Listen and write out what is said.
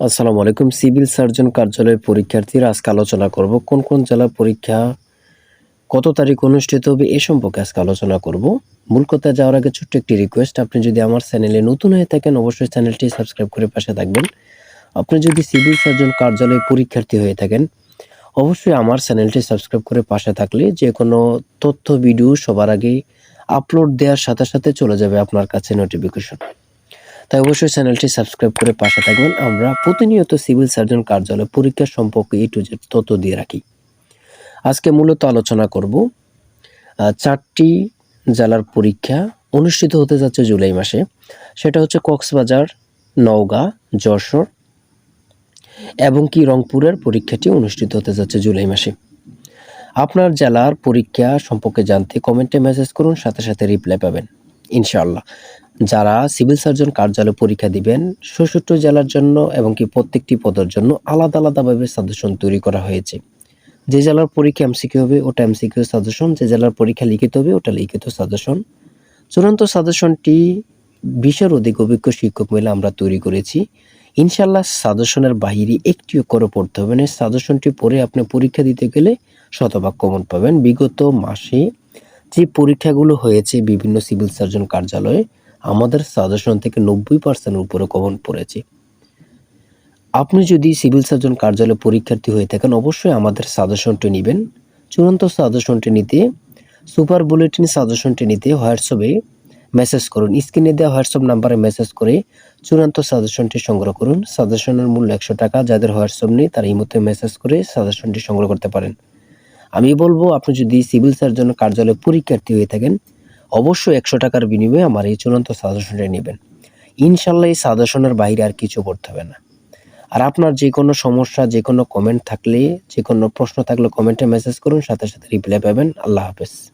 আসসালামু আলাইকুম। Civil surgeon কার্যালয়ের পরীক্ষার্থীরা আজকে আলোচনা করব কোন কোন জেলার পরীক্ষা কত তারিখ অনুষ্ঠিত হবে এ সম্পর্কে আজকে আলোচনা করব। মূল কথা যাওয়ার আগে ছোট্ট একটি রিকোয়েস্ট আপনি যদি আমার চ্যানেলে নতুন হয়ে থাকেন, অবশ্যই চ্যানেলটি সাবস্ক্রাইব করে পাশে থাকবেন। আপনি যদি সিভিল সার্জন কার্যালয়ে পরীক্ষার্থী হয়ে থাকেন, অবশ্যই আমার চ্যানেলটি সাবস্ক্রাইব করে পাশে থাকলে যে কোনো তথ্য ভিডিও সবার আগে আপলোড দেওয়ার সাথে সাথে চলে যাবে আপনার কাছে নোটিফিকেশন তাই অবশ্যই চ্যানেলটি সাবস্ক্রাইব করে পাশে থাকবেন। আমরা প্রতিনিয়ত সিভিল সার্জন কার্যালয় পরীক্ষা সম্পর্কে এ টু জেড তথ্য দিয়ে রাখি। আজকে মূলত আলোচনা করব চারটি জেলার পরীক্ষা অনুষ্ঠিত হতে যাচ্ছে জুলাই মাসে। সেটা হচ্ছে কক্সবাজার, নওগাঁ, যশোর এবং কি রংপুরের পরীক্ষাটি অনুষ্ঠিত হতে যাচ্ছে জুলাই মাসে। আপনার জেলার পরীক্ষা সম্পর্কে জানতে কমেন্টে মেসেজ করুন, সাথে সাথে রিপ্লাই পাবেন, ইনশাআল্লাহ। যারা সিভিল সার্জন কার্যালয়ে পরীক্ষা দিবেন ষষ্ঠ জেলার জন্য এবং কি প্রত্যেকটি পদের জন্য আলাদা আলাদাভাবে সাজেশন তৈরি করা হয়েছে। যে জেলার পরীক্ষা এমসিকিউ হবে, ওটা এমসিকিউ সাজেশন। যে জেলার পরীক্ষা লিখিত হবে, ওটা লিখিত সাজেশন। চূড়ান্ত সাজেশনটি বিশের অধিক অভিজ্ঞ শিক্ষক মিলে আমরা তৈরি করেছি। ইনশাল্লাহ সাজেশনের বাহিরে একটিও করে পড়তে হবে না। সাজেশনটি পড়ে আপনি পরীক্ষা দিতে গেলে শতভাগ কমন পাবেন। বিগত মাসে যে পরীক্ষাগুলো হয়েছে বিভিন্ন সিভিল সার্জন কার্যালয়ে আমাদের সাজেশন থেকে নব্বই পার্সেন্টের উপরে কমন পড়েছে। আপনি যদি সিভিল সার্জন কার্যালয়ে পরীক্ষার্থী হয়ে থাকেন, অবশ্যই আমাদের সাজেশনটি নেবেন। চূড়ান্ত সাজেশনটি নিতে সুপার বুলেটিন সাজেশনটি নিতে হোয়াটসঅ্যাপে মেসেজ করুন। স্ক্রিনে দেওয়া হোয়াটসঅ্যাপ নাম্বারে মেসেজ করে চূড়ান্ত সাজেশনটি সংগ্রহ করুন। সাজেশনের মূল্য একশো টাকা, যাদের হোয়াটসঅ্যাপ নেই, তারা এই মধ্যে মেসেজ করে সাজেশনটি সংগ্রহ করতে পারেন। আমি বলব, আপনি যদি সিভিল সার্জন কার্যালয়ে পরীক্ষার্থী হয়ে থাকেন অবশ্যই একশো টাকার বিনিময়ে আমার এই চূড়ান্ত সাজেশনটা নেবেন। ইনশাল্লাহ এই সাজেশনের বাইরে আর কিছু করতে হবে না। আর আপনার যে কোনো সমস্যা, যে কোনো কমেন্ট থাকলে, যে কোনো প্রশ্ন থাকলে কমেন্টে মেসেজ করুন, সাথে সাথে রিপ্লাই পাবেন। আল্লাহ হাফেজ।